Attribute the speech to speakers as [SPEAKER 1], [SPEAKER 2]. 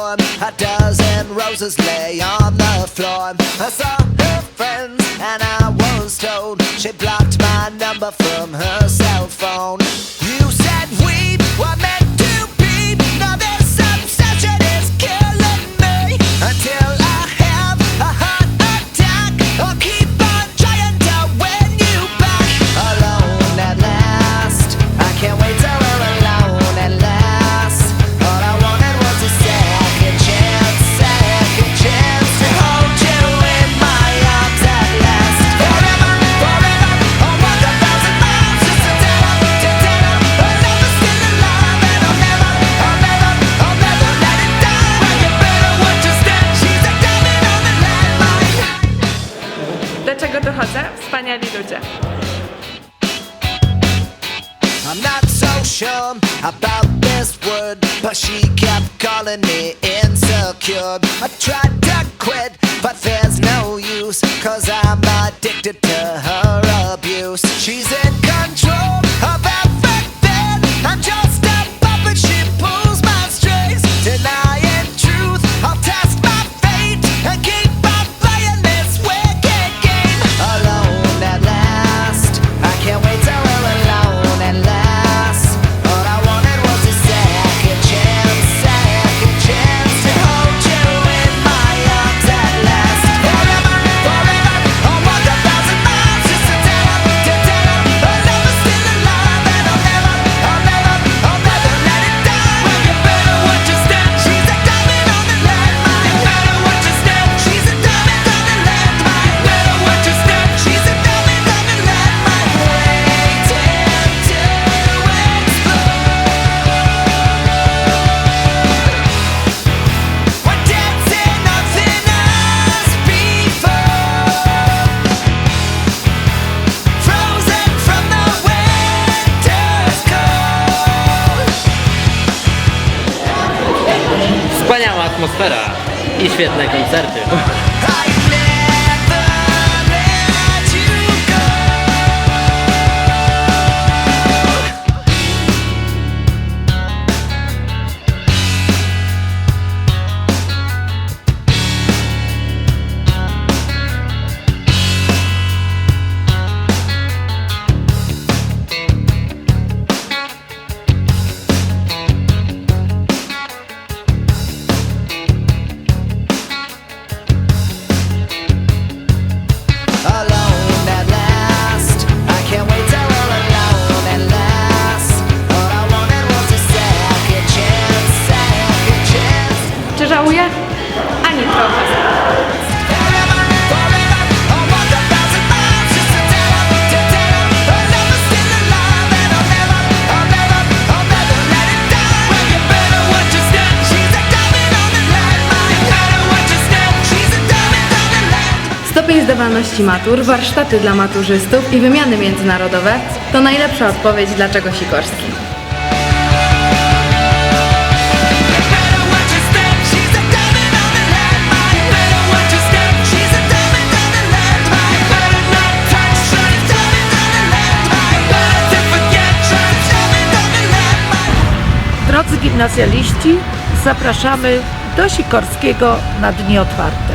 [SPEAKER 1] a dozen roses lay on the floor. I saw her friends and I was told she blocked my number from her cell phone. I'm not so sure about this word, but she kept calling me insecure. I tried to quit, but there's no use, cause I'm addicted to
[SPEAKER 2] wspaniała atmosfera i świetne koncerty.
[SPEAKER 3] zdawalności matur, warsztaty dla maturzystów i wymiany międzynarodowe to najlepsza odpowiedź dlaczego Sikorski.
[SPEAKER 4] Drodzy gimnazjaliści, zapraszamy do Sikorskiego na dni otwarte.